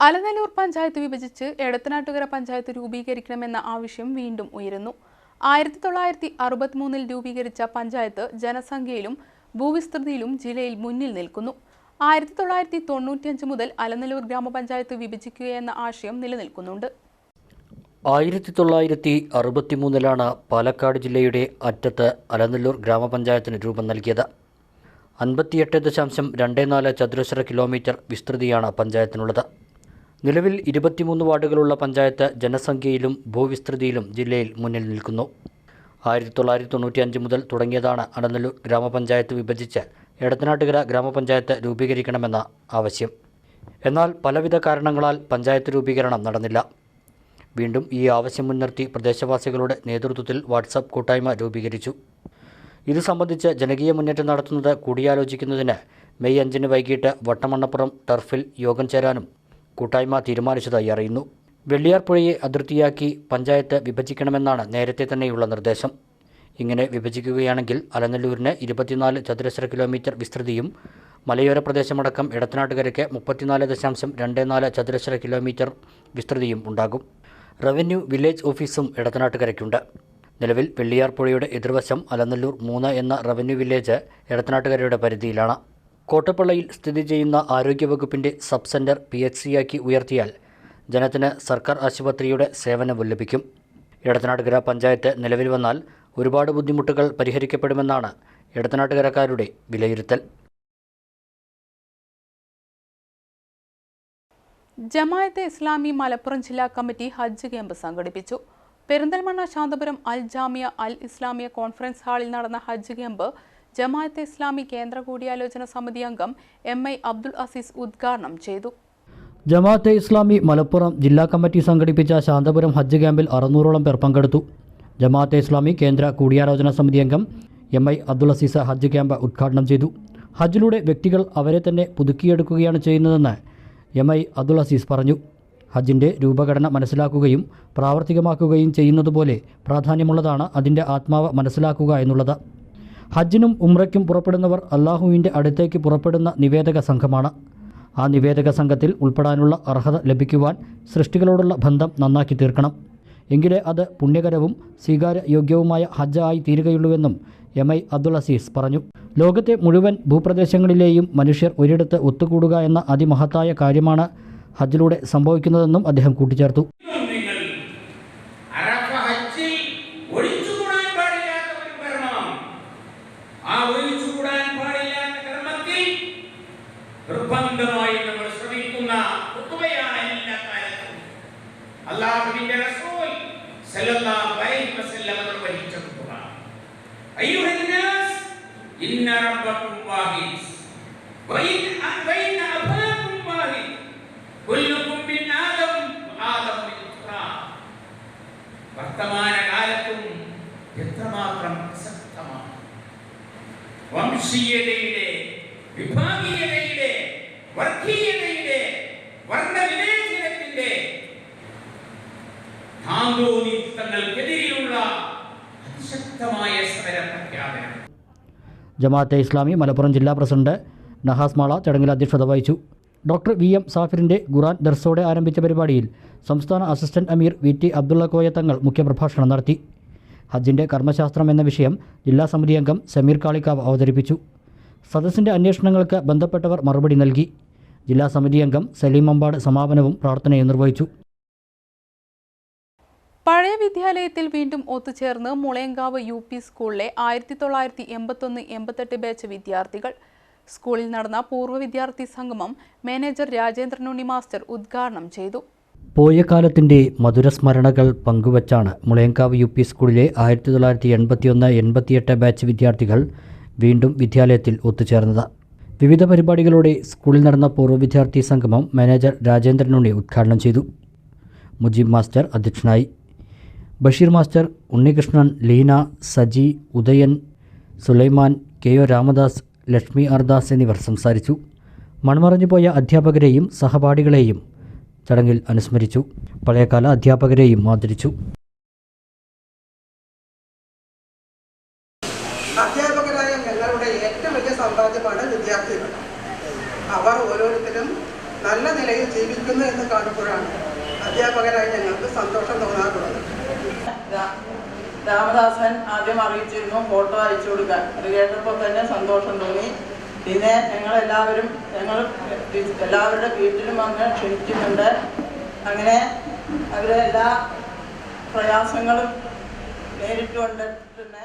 അലനല്ലൂർ പഞ്ചായത്ത് വിഭജിച്ച് എടത്തനാട്ടുകര പഞ്ചായത്ത് രൂപീകരിക്കണമെന്ന ആവശ്യം വീണ്ടും ഉയരുന്നു. ആയിരത്തി തൊള്ളായിരത്തി അറുപത്തിമൂന്നിൽ രൂപീകരിച്ച പഞ്ചായത്ത് ജനസംഖ്യയിലും ഭൂവിസ്തൃതിയിലും ജില്ലയിൽ മുന്നിൽ നിൽക്കുന്നു. ആയിരത്തി തൊള്ളായിരത്തി തൊണ്ണൂറ്റിയഞ്ച് മുതൽ അലനല്ലൂർ ഗ്രാമപഞ്ചായത്ത് വിഭജിക്കുകയെന്ന ആശയം നിലനിൽക്കുന്നുണ്ട്. ആയിരത്തി തൊള്ളായിരത്തി അറുപത്തിമൂന്നിലാണ് പാലക്കാട് ജില്ലയുടെ അറ്റത്ത് അലനല്ലൂർ ഗ്രാമപഞ്ചായത്തിന് രൂപം നൽകിയത്. അൻപത്തിയെട്ട് ദശാംശം രണ്ട് നാല് ചതുരശ്ര കിലോമീറ്റർ വിസ്തൃതിയാണ് പഞ്ചായത്തിനുള്ളത്. നിലവിൽ ഇരുപത്തിമൂന്ന് വാർഡുകളുള്ള പഞ്ചായത്ത് ജനസംഖ്യയിലും ഭൂവിസ്തൃതിയിലും ജില്ലയിൽ മുന്നിൽ നിൽക്കുന്നു. ആയിരത്തി തൊള്ളായിരത്തി തൊണ്ണൂറ്റി അഞ്ച് മുതൽ തുടങ്ങിയതാണ് അലനല്ലൂർ ഗ്രാമപഞ്ചായത്ത് വിഭജിച്ച് എടത്തനാട്ടുകര ഗ്രാമപഞ്ചായത്ത് രൂപീകരിക്കണമെന്ന ആവശ്യം. എന്നാൽ പലവിധ കാരണങ്ങളാൽ പഞ്ചായത്ത് രൂപീകരണം നടന്നില്ല. വീണ്ടും ഈ ആവശ്യം മുൻനിർത്തി പ്രദേശവാസികളുടെ നേതൃത്വത്തിൽ വാട്സപ്പ് കൂട്ടായ്മ രൂപീകരിച്ചു. ഇത് സംബന്ധിച്ച് ജനകീയ മുന്നേറ്റം നടത്തുന്നത് കൂടിയാലോചിക്കുന്നതിന് മെയ് അഞ്ചിന് വൈകിട്ട് വട്ടമണ്ണപ്പുറം ടർഫിൽ യോഗം ചേരാനും കൂട്ടായ്മ തീരുമാനിച്ചതായി അറിയുന്നു. വെള്ളിയാർപ്പുഴയെ അതിർത്തിയാക്കി പഞ്ചായത്ത് വിഭജിക്കണമെന്നാണ് നേരത്തെ തന്നെയുള്ള നിർദ്ദേശം. ഇങ്ങനെ വിഭജിക്കുകയാണെങ്കിൽ അലനല്ലൂരിന് ഇരുപത്തിനാല് ചതുരശ്ര കിലോമീറ്റർ വിസ്തൃതിയും മലയോര പ്രദേശമടക്കം ഇടത്തനാട്ടുകരയ്ക്ക് മുപ്പത്തിനാല് ദശാംശം രണ്ട് നാല് ചതുരശ്ര കിലോമീറ്റർ വിസ്തൃതിയും ഉണ്ടാകും. റവന്യൂ വില്ലേജ് ഓഫീസും ഇടത്തനാട്ടുകരയ്ക്കുണ്ട്. നിലവിൽ വെള്ളിയാർപ്പുഴയുടെ എതിർവശം അലനല്ലൂർ മൂന്ന് എന്ന റവന്യൂ വില്ലേജ് ഇടത്തനാട്ടുകരയുടെ പരിധിയിലാണ്. കോട്ടപ്പള്ളയിൽ സ്ഥിതി ചെയ്യുന്ന ആരോഗ്യവകുപ്പിന്റെ സബ് സെന്റർ പി എച്ച് സിയാക്കി ഉയർത്തിയാൽ ജനത്തിന് സർക്കാർ ആശുപത്രിയുടെ സേവനവും ലഭിക്കും. ഇടത്തനാട്ടുകര പഞ്ചായത്ത് നിലവിൽ വന്നാൽ ഒരുപാട് ബുദ്ധിമുട്ടുകൾ പരിഹരിക്കപ്പെടുമെന്നാണ് ഇടത്തനാട്ടുകരക്കാരുടെ വിലയിരുത്തൽ. ജമായത്തെ ഇസ്ലാമി മലപ്പുറം ജില്ലാ കമ്മിറ്റി ഹജ്ജ് ക്യാമ്പ് സംഘടിപ്പിച്ചു. പെരിന്തൽമണ്ണ ശാന്തപുരം അൽ ജാമിയ അൽ ഇസ്ലാമിയ കോൺഫറൻസ് ഹാളിൽ നടന്ന ഹജ്ജ് ക്യാമ്പ് ജമായത്തെ ഇസ്ലാമി കേന്ദ്ര കൂടിയാലോചന സമിതി അംഗം എം ഐ അബ്ദുൾ അസീസ് ഉദ്ഘാടനം ചെയ്തു. ജമാഅത്തെ ഇസ്ലാമി മലപ്പുറം ജില്ലാ കമ്മിറ്റി സംഘടിപ്പിച്ച ശാന്തപുരം ഹജ്ജ് ക്യാമ്പിൽ അറുന്നൂറോളം പേർ പങ്കെടുത്തു. ജമാഅത്തെ ഇസ്ലാമി കേന്ദ്ര കൂടിയാലോചന സമിതി അംഗം എം ഐ അബ്ദുൾ അസീസ് ഹജ്ജ് ക്യാമ്പ് ഉദ്ഘാടനം ചെയ്തു. ഹജ്ജിലൂടെ വ്യക്തികൾ അവരെ തന്നെ പുതുക്കിയെടുക്കുകയാണ് ചെയ്യുന്നതെന്ന് എം ഐ അബ്ദുൾ അസീസ് പറഞ്ഞു. ഹജ്ജിന്റെ രൂപഘടന മനസ്സിലാക്കുകയും പ്രാവർത്തികമാക്കുകയും ചെയ്യുന്നതുപോലെ പ്രാധാന്യമുള്ളതാണ് അതിന്റെ ആത്മാവ് മനസ്സിലാക്കുക എന്നുള്ളത്. ഹജ്ജിനും ഉംറയ്ക്കും പുറപ്പെടുന്നവർ അള്ളാഹുവിന്റെ അടുത്തേക്ക് പുറപ്പെടുന്ന നിവേദക സംഘമാണ്. ആ നിവേദക സംഘത്തിൽ ഉൾപ്പെടാനുള്ള അർഹത ലഭിക്കുവാൻ സൃഷ്ടികളോടുള്ള ബന്ധം നന്നാക്കി തീർക്കണം. എങ്കിലേ അത് പുണ്യകരവും സ്വീകാരയോഗ്യവുമായ ഹജ്ജായി തീരുകയുള്ളൂവെന്നും എം ഐ അബ്ദുൾ അസീസ് പറഞ്ഞു. ലോകത്തെ മുഴുവൻ ഭൂപ്രദേശങ്ങളിലെയും മനുഷ്യർ ഒരിടത്ത് ഒത്തുകൂടുക എന്ന അതിമഹത്തായ കാര്യമാണ് ഹജ്ജിലൂടെ സംഭവിക്കുന്നതെന്നും അദ്ദേഹം കൂട്ടിച്ചേർത്തു. നിർബന്ധമായി നമ്മൾ ശ്രമിക്കുന്ന ഖുത്ബയാണ് എല്ലാ കാലത്തും. അല്ലാഹുവിന്റെ റസൂൽ അലൈഹി ഇന്ന വംശീയതയുടെ വിഭാഗീയതയുടെ വർഗീയതയുടെ അതിശക്തമായ സമര പ്രഖ്യാപനം. ജമാഅത്തെ ഇസ്ലാമി മലപ്പുറം ജില്ലാ പ്രസിഡന്റ് നഹാസ് മാള ചടങ്ങിൽ അധ്യക്ഷത വഹിച്ചു. ഡോക്ടർ വി എം സാഫിറിന്റെ ഖുറാൻ ദർസോടെ ആരംഭിച്ച പരിപാടിയിൽ സംസ്ഥാന അസിസ്റ്റന്റ് അമീർ വി ടി അബ്ദുള്ള കോയ തങ്ങൾ മുഖ്യപ്രഭാഷണം നടത്തി. ഹജ്ജിന്റെ കർമ്മശാസ്ത്രം എന്ന വിഷയം ജില്ലാ സമിതി അംഗം സമീർ കാളിക്കാവ് അവതരിപ്പിച്ചു. സദസ്സിന്റെ അന്വേഷണങ്ങൾക്ക് ബന്ധപ്പെട്ടവർ മറുപടി നൽകി. ജില്ലാ സമിതി അംഗം സലീം അമ്പാട് സമാപനവും പ്രാർത്ഥനയും നിർവഹിച്ചു. പഴയ വിദ്യാലയത്തിൽ വീണ്ടും ഒത്തുചേർന്ന് മുളയങ്കാവ് യു പി സ്കൂളിലെ ആയിരത്തി തൊള്ളായിരത്തി എൺപത്തൊന്ന് എൺപത്തെട്ട് ബാച്ച് വിദ്യാർത്ഥികൾ. സ്കൂളിൽ നടന്ന പൂർവ വിദ്യാർത്ഥി സംഗമം മാനേജർ രാജേന്ദ്രൻ ഉണ്ണി മാസ്റ്റർ ഉദ്ഘാടനം ചെയ്തു. പോയ കാലത്തിന്റെ മധുരസ്മരണകൾ പങ്കുവച്ചാണ് മുളയങ്കാവ് യു പി സ്കൂളിലെ ആയിരത്തി തൊള്ളായിരത്തി എൺപത്തിയൊന്ന് എൺപത്തിയെട്ട് ബാച്ച് വിദ്യാർത്ഥികൾ വീണ്ടും വിദ്യാലയത്തിൽ ഒത്തുചേർന്നത്. വിവിധ പരിപാടികളോടെ സ്കൂളിൽ നടന്ന പൂർവ വിദ്യാർത്ഥി സംഗമം മാനേജർ രാജേന്ദ്രനുണ്ണി ഉദ്ഘാടനം ചെയ്തു. മുജീബ് മാസ്റ്റർ അധ്യക്ഷനായി. Basheer master Unnikrishnan Leena Saji Udayan Sulaiman K O Ramadas Lakshmi Ardas എന്നിവർ സംസാരിച്ചു. മൺമറഞ്ഞുപോയ അധ്യാപകരെയും സഹപാഠികളെയും ചടങ്ങിൽ അനുസ്മരിച്ചു. പഴയകാല അധ്യാപകരെയും ആദരിച്ചു. അധ്യാപകരായ ഞങ്ങളുടെ ഏറ്റവും വലിയ സമ്പാദ്യമാണ് വിദ്യാർത്ഥികൾ. അവർ ഓരോരുത്തരും നല്ല നിലയിൽ ജീവിക്കുന്നു എന്ന് കാണുമ്പോഴാണ് അധ്യാപകരായി ഞങ്ങൾക്ക് സന്തോഷം തോന്നാറുള്ളത്. രാമദാസൻ ആദ്യം അറിയിച്ചിരുന്നു ഫോട്ടോ അയച്ചു കൊടുക്കാൻ. അത് കേട്ടപ്പോൾ തന്നെ സന്തോഷം തോന്നി. പിന്നെ ഞങ്ങൾ എല്ലാവരും ഞങ്ങൾ എല്ലാവരുടെ വീട്ടിലും വന്ന് ക്ഷണിക്കുന്നുണ്ട്. അങ്ങനെ അവരെ എല്ലാ പ്രയാസങ്ങളും നേരിട്ടുകൊണ്ടിട്ടുണ്ട്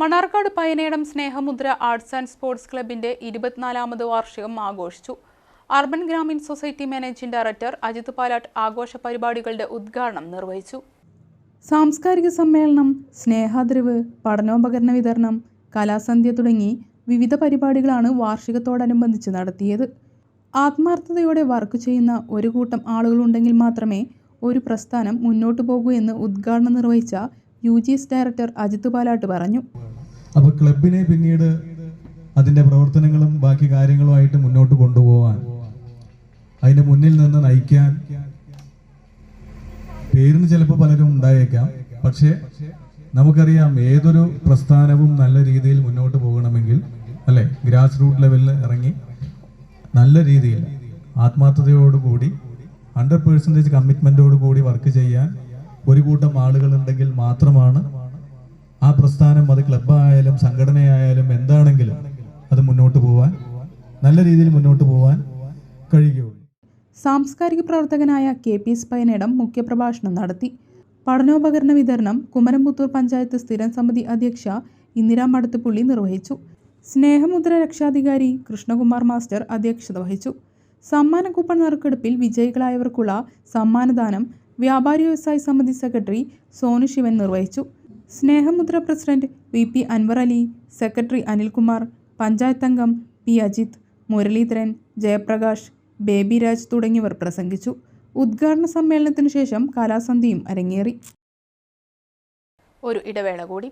Mannarkkad Payanedam Snehamudra arts and sports ക്ലബിന്റെ ഇരുപത്തിനാലാമത് വാർഷികം ആഘോഷിച്ചു. Urban Grameen society managing director Ajith Palatt ആഘോഷ പരിപാടികളുടെ ഉദ്ഘാടനം നിർവഹിച്ചു. സാംസ്കാരിക സമ്മേളനം സ്നേഹാദ്രവ് പഠനോപകരണ വിതരണം കലാസന്ധ്യ തുടങ്ങി വിവിധ പരിപാടികളാണ് വാർഷികത്തോടനുബന്ധിച്ച് നടത്തിയത്. ആത്മാർത്ഥതയോടെ വർക്ക് ചെയ്യുന്ന ഒരു കൂട്ടം ആളുകളുണ്ടെങ്കിൽ മാത്രമേ ഒരു പ്രസ്ഥാനം മുന്നോട്ടു പോകൂ എന്ന് ഉദ്ഘാടനം നിർവഹിച്ച U G S director Ajith Palatt പറഞ്ഞു. അപ്പോൾ ക്ലബിനെ പിന്നീട് അതിന്റെ പ്രവർത്തനങ്ങളും ബാക്കി കാര്യങ്ങളുമായിട്ട് മുന്നോട്ട് കൊണ്ടുപോകാൻ അതിന്റെ മുന്നിൽ നിന്ന് നയിക്കാൻ പേരിന് ചിലപ്പോൾ പലരും ഉണ്ടായേക്കാം. പക്ഷേ നമുക്കറിയാം ഏതൊരു പ്രസ്ഥാനവും നല്ല രീതിയിൽ മുന്നോട്ട് പോകണമെങ്കിൽ അല്ലെ? ഗ്രാസ് റൂട്ട് ലെവലിൽ ഇറങ്ങി നല്ല രീതിയിൽ ആത്മാർത്ഥതയോടുകൂടി ഹൺഡ്രഡ് പേഴ്സന്റേജ് കമ്മിറ്റ്മെന്റോട് കൂടി വർക്ക് ചെയ്യാൻ ഒരു കൂട്ടം ആളുകളുണ്ടെങ്കിൽ മാത്രമാണ് ആ പ്രസ്ഥാനം അത് ക്ലബ്ബായാലും സംഘടനയായാലും എന്താണെങ്കിലും അത് മുന്നോട്ട് പോവാൻ നല്ല രീതിയിൽ മുന്നോട്ട് പോവാൻ കഴിയുകയുള്ളൂ. സാംസ്കാരിക പ്രവർത്തകനായ കെ പി സ്പൈനേടം മുഖ്യപ്രഭാഷണം നടത്തി. പഠനോപകരണ വിതരണം കുമരംപുത്തൂർ പഞ്ചായത്ത് സ്ഥിരം സമിതി അധ്യക്ഷ ഇന്ദിരാ മടത്തുപുള്ളി നിർവഹിച്ചു. സ്നേഹമുദ്ര രക്ഷാധികാരി കൃഷ്ണകുമാർ മാസ്റ്റർ അധ്യക്ഷത വഹിച്ചു. സമ്മാന കൂപ്പൺ നറുക്കെടുപ്പിൽ വിജയികളായവർക്കുള്ള സമ്മാനദാനം വ്യാപാരി വ്യവസായ സമിതി സെക്രട്ടറി സോനു ശിവൻ നിർവഹിച്ചു. Snehamudra president V P Anwar Ali secretary Anilkumar panchayat അംഗം പി അജിത് മുരളീധരൻ ജയപ്രകാശ് ബേബി രാജ് തുടങ്ങിയവർ പ്രസംഗിച്ചു. ഉദ്ഘാടന സമ്മേളനത്തിനു ശേഷം കലാസന്ധിയും അരങ്ങേറി. ഒരു ഇടവേള കൂടി.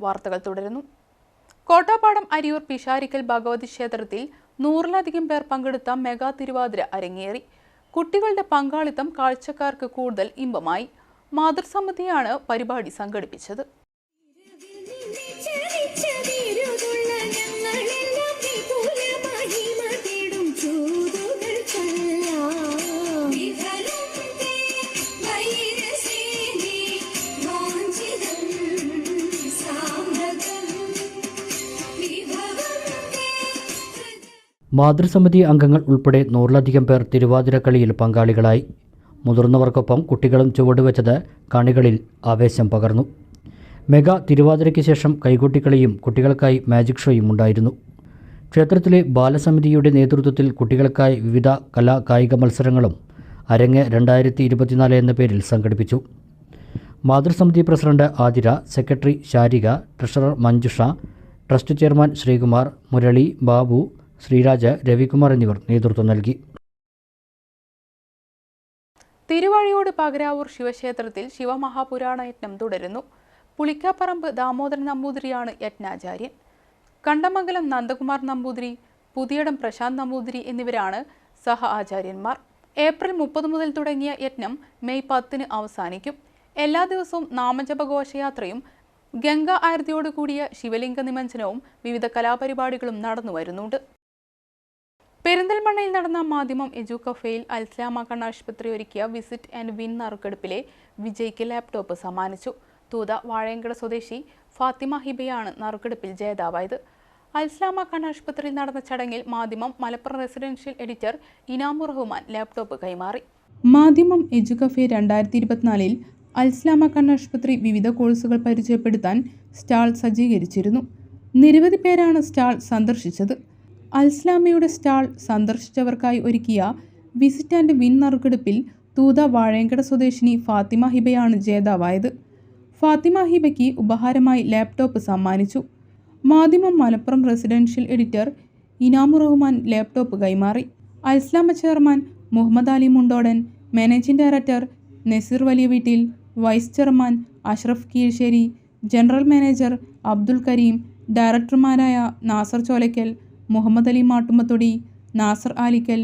വാർത്തകൾ തുടരുന്നു. കോട്ടാപ്പാടം അരിയൂർ പിഷാരിക്കൽ ഭഗവതി ക്ഷേത്രത്തിൽ നൂറിലധികം പേർ പങ്കെടുത്ത മെഗാ തിരുവാതിര അരങ്ങേറി. കുട്ടികളുടെ പങ്കാളിത്തം കാഴ്ചക്കാർക്ക് കൂടുതൽ ഇമ്പമായി. മാതൃസമിതിയാണ് പരിപാടി സംഘടിപ്പിച്ചത്. മാതൃസമിതി അംഗങ്ങൾ ഉൾപ്പെടെ നൂറിലധികം പേർ തിരുവാതിര കളിയിൽ പങ്കാളികളായി. മുതിർന്നവർക്കൊപ്പം കുട്ടികളും ചുവടുവെച്ചത് കാണികളിൽ ആവേശം പകർന്നു. മെഗാ തിരുവാതിരയ്ക്ക് ശേഷം കൈകൊട്ടിക്കളിയും കുട്ടികൾക്കായി മാജിക് ഷോയും ഉണ്ടായിരുന്നു. ക്ഷേത്രത്തിലെ ബാലസമിതിയുടെ നേതൃത്വത്തിൽ കുട്ടികൾക്കായി വിവിധ കലാ കായിക മത്സരങ്ങളും അരങ്ങ് രണ്ടായിരത്തി ഇരുപത്തിനാല് എന്ന പേരിൽ സംഘടിപ്പിച്ചു. മാതൃസമിതി president Athira secretary Sarika treasurer Manjusha trust chairman Sreekumar Murali Babu Sreeraj Ravikumar എന്നിവർ നേതൃത്വം നൽകി. തിരുവഴിയോട് പകരാവൂർ ശിവക്ഷേത്രത്തിൽ ശിവമഹാപുരാണ യജ്ഞം തുടരുന്നു. പുളിക്കാപ്പറമ്പ് ദാമോദരൻ നമ്പൂതിരിയാണ് യജ്ഞാചാര്യൻ. കണ്ടമംഗലം നന്ദകുമാർ നമ്പൂതിരി പുതിയടം പ്രശാന്ത് നമ്പൂതിരി എന്നിവരാണ് സഹ ആചാര്യന്മാർ. ഏപ്രിൽ മുപ്പത് മുതൽ തുടങ്ങിയ യജ്ഞം മെയ് പത്തിന് അവസാനിക്കും. എല്ലാ ദിവസവും നാമജപ ഘോഷയാത്രയും ഗംഗാ ആരതിയോടുകൂടിയ ശിവലിംഗ നിമഞ്ജനവും വിവിധ കലാപരിപാടികളും നടന്നു വരുന്നുണ്ട് പെരിന്തൽമണ്ണയിൽ നടന്ന മാധ്യമം എജു കഫേയിൽ അൽസ്ലാമ കണ്ണാശുപത്രി ഒരുക്കിയ വിസിറ്റ് ആൻഡ് വിൻ നറുക്കെടുപ്പിലെ വിജയ്ക്ക് ലാപ്ടോപ്പ് സമ്മാനിച്ചു. തൂത വാഴയങ്കട സ്വദേശി ഫാത്തിമ ഹിബയാണ് നറുക്കെടുപ്പിൽ ജേതാവായത്. അൽസ്ലാമ കണ്ണാശുപത്രിയിൽ നടന്ന ചടങ്ങിൽ Madhyamam Malappuram residential editor Inamur Rahman laptop കൈമാറി. മാധ്യമം എജു കഫേ രണ്ടായിരത്തി ഇരുപത്തിനാലിൽ അൽസ്ലാമ കണ്ണാശുപത്രി വിവിധ കോഴ്സുകൾ പരിചയപ്പെടുത്താൻ സ്റ്റാൾ സജ്ജീകരിച്ചിരുന്നു. നിരവധി പേരാണ് സ്റ്റാൾ സന്ദർശിച്ചത്. അൽസ്ലാമയുടെ സ്റ്റാൾ സന്ദർശിച്ചവർക്കായി ഒരുക്കിയ വിസിറ്റ് ആൻഡ് വിൻ നറുക്കെടുപ്പിൽ തൂത വാഴയങ്കട സ്വദേശിനി ഫാത്തിമ ഹിബയാണ് ജേതാവായത്. ഫാത്തിമ ഹിബയ്ക്ക് ഉപഹാരമായി ലാപ്ടോപ്പ് സമ്മാനിച്ചു. Madhyamam Malappuram residential editor Inamu Rahman laptop കൈമാറി. Alsalama chairman Muhammad Ali Mundodan managing director Naseer വലിയ വീട്ടിൽ vice chairman Ashraf Keezhssery general manager Abdul Kareem ഡയറക്ടർമാരായ Nasar Cholakkal Muhammad Ali Mattumbathodi Nasar Alikkal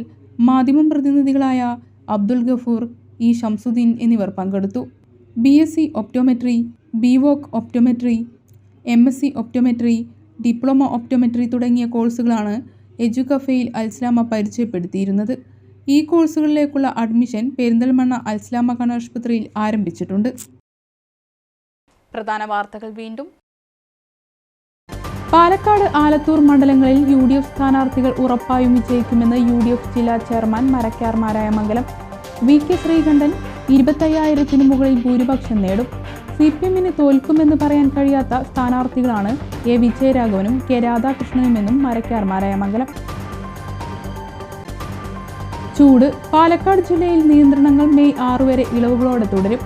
Madhyamam പ്രതിനിധികളായ അബ്ദുൽ ഗഫൂർ ഇ ഷംസുദ്ദീൻ എന്നിവർ പങ്കെടുത്തു. B S C optometry B voc optometry M S C optometry diploma optometry തുടങ്ങിയ കോഴ്സുകളാണ് എജുകഫയിൽ അൽസ്ലാമ പരിചയപ്പെടുത്തിയിരുന്നത്. ഈ കോഴ്സുകളിലേക്കുള്ള admission Perinthalmanna Alsalama കണ്ണാശുപത്രിയിൽ ആരംഭിച്ചിട്ടുണ്ട്. പ്രധാന വാർത്തകൾ വീണ്ടും പാലക്കാട് ആലത്തൂർ മണ്ഡലങ്ങളിൽ യു ഡി എഫ് സ്ഥാനാർത്ഥികൾ ഉറപ്പായും വിജയിക്കുമെന്ന് യു ഡി എഫ് ജില്ലാ chairman Marakkar Marayamangalam. V K Sreekandan ഇരുപത്തയ്യായിരത്തിന് മുകളിൽ ഭൂരിപക്ഷം നേടും. സി പി എമ്മിന് തോൽക്കുമെന്ന് പറയാൻ കഴിയാത്ത സ്ഥാനാർത്ഥികളാണ് എ വിജയരാഘവനും കെ രാധാകൃഷ്ണനുമെന്നും മരക്കാർ മാരായമംഗലം. ചൂട് പാലക്കാട് ജില്ലയിൽ നിയന്ത്രണങ്ങൾ മെയ് ആറ് വരെ ഇളവുകളോടെ തുടരും.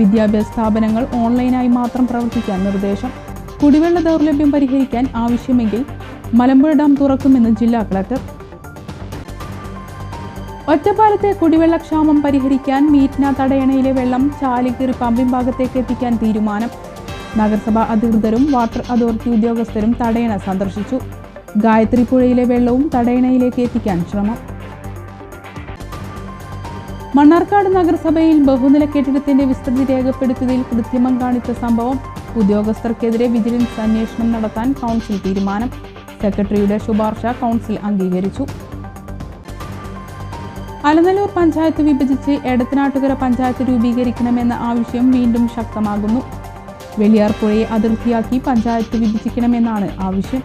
വിദ്യാഭ്യാസ സ്ഥാപനങ്ങൾ ഓൺലൈനായി മാത്രം പ്രവർത്തിക്കാൻ നിർദ്ദേശം. കുടിവെള്ള ദൗർലഭ്യം പരിഹരിക്കാൻ ആവശ്യമെങ്കിൽ മലമ്പുഴ ഡാം തുറക്കുമെന്ന് ജില്ലാ കളക്ടർ. ഒറ്റപ്പാലത്തെ കുടിവെള്ളക്ഷാമം പരിഹരിക്കാൻ മീറ്റ്ന തടയണയിലെ വെള്ളം ചാലിക്കീറി പമ്പിംഗ് ഭാഗത്തേക്ക് എത്തിക്കാൻ തീരുമാനം. നഗരസഭാ അധികൃതരും വാട്ടർ അതോറിറ്റി ഉദ്യോഗസ്ഥരും തടയണ സന്ദർശിച്ചു. ഗായത്രി പുഴയിലെ വെള്ളവും തടയണയിലേക്ക് എത്തിക്കാൻ ശ്രമം. മണ്ണാർക്കാട് നഗരസഭയിൽ ബഹുനില കെട്ടിടത്തിന്റെ വിസ്തൃതി രേഖപ്പെടുത്തിയതിൽ കൃത്രിമം കാണിച്ച സംഭവം ഉദ്യോഗസ്ഥർക്കെതിരെ വിജിലൻസ് അന്വേഷണം നടത്താൻ കൗൺസിൽ തീരുമാനം. സെക്രട്ടറിയുടെ ശുപാർശ കൗൺസിൽ അംഗീകരിച്ചു. അലനല്ലൂർ പഞ്ചായത്ത് വിഭജിച്ച് എടത്തനാട്ടുകര പഞ്ചായത്ത് രൂപീകരിക്കണമെന്ന ആവശ്യം വീണ്ടും ശക്തമാകുന്നു. വെളിയാർപ്പുഴയെ അതിർത്തിയാക്കി പഞ്ചായത്ത് വിഭജിക്കണമെന്നാണ് ആവശ്യം.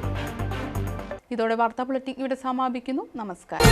ഇതോടെ വാർത്താ ബുള്ളറ്റിൻ ഇവിടെ സമാപിക്കുന്നു. നമസ്കാരം.